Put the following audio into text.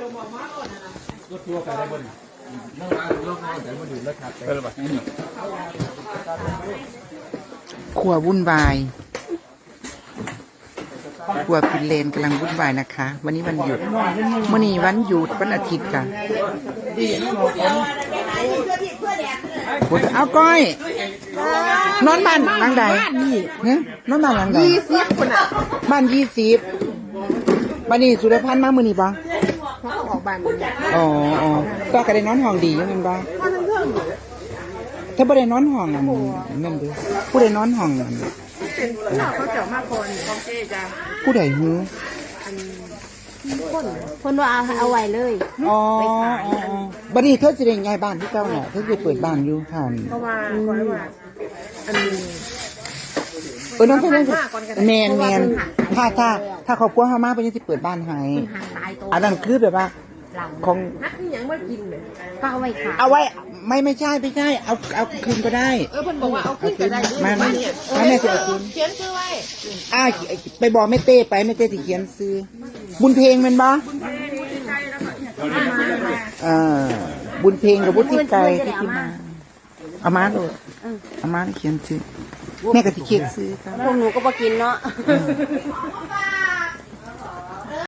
รถทัวร์ไปได้บนนั่งร้านรถนั่งแต่บนอยู่รถขับไปเออป่ะครัววุ่นวายครัวฟินเลนกำลังวุ่นวายนะคะ วันนี้วันหยุดมื่อนี้วันหยุดวันอาทิตย์ค่ะโอ้ยเอาก้อยนอนบ้านหลังใดเนี่ยนอนบ้านหลังใดยี่สิบคนอะบ้านยี่สิบบ้านนี้สุรพันธ์มามื่อนี้ปะ เขาก็ออกบ้านเนี่ยอ๋ออ๋อก็กระไดนอนห้องดีอยังไงบ้างถ้าบ่ได้นอนห้องนั่นนั่นเด้อผู้ใดนอนห้องนั่นเขาเจาะมาคนของเจ๊จ้ะผู้ใดหือคนว่าเอาเอาไว้เลย อ๋ออ๋ออ๋อบัดนี้เธอสิได้ย้ายบ้านที่เก่าน่ะเธอสิเปิดบ้านอยู่ค่ะ เพราะว่าคอยว่าอันนี้ เออน้องเพิ่นมาก่อนก็ได้แม่นแม่นถ้าถ้าถ้าครอบครัวเฮามาเพิ่นสิเปิดบ้านให้หาตายตัวอันนั้นคือแบบว่าหลังของ นักนี่ยังไม่กินเลยก็เอาไว้ขายเอาไว้ไม่ไม่ใช่ไม่ใช่เอาเอาคืนก็ได้ เออเพิ่นบอกว่าเอาขึ้นก็ได้มามามาแม่จะเอาคืนเขียนชื่อไว้อ่าไปบอกแม่เต้ไปแม่เต้สิเขียนซื้อ บุญเพลงแมันบ่เอ่าบุญเพลงกับบุญที่ไกลที่ที่มาเอามาโลดเอามาเขียนซื้อ แม่ก็สิเขียนซื้อครับพวกหนูก็บ่กินเนาะ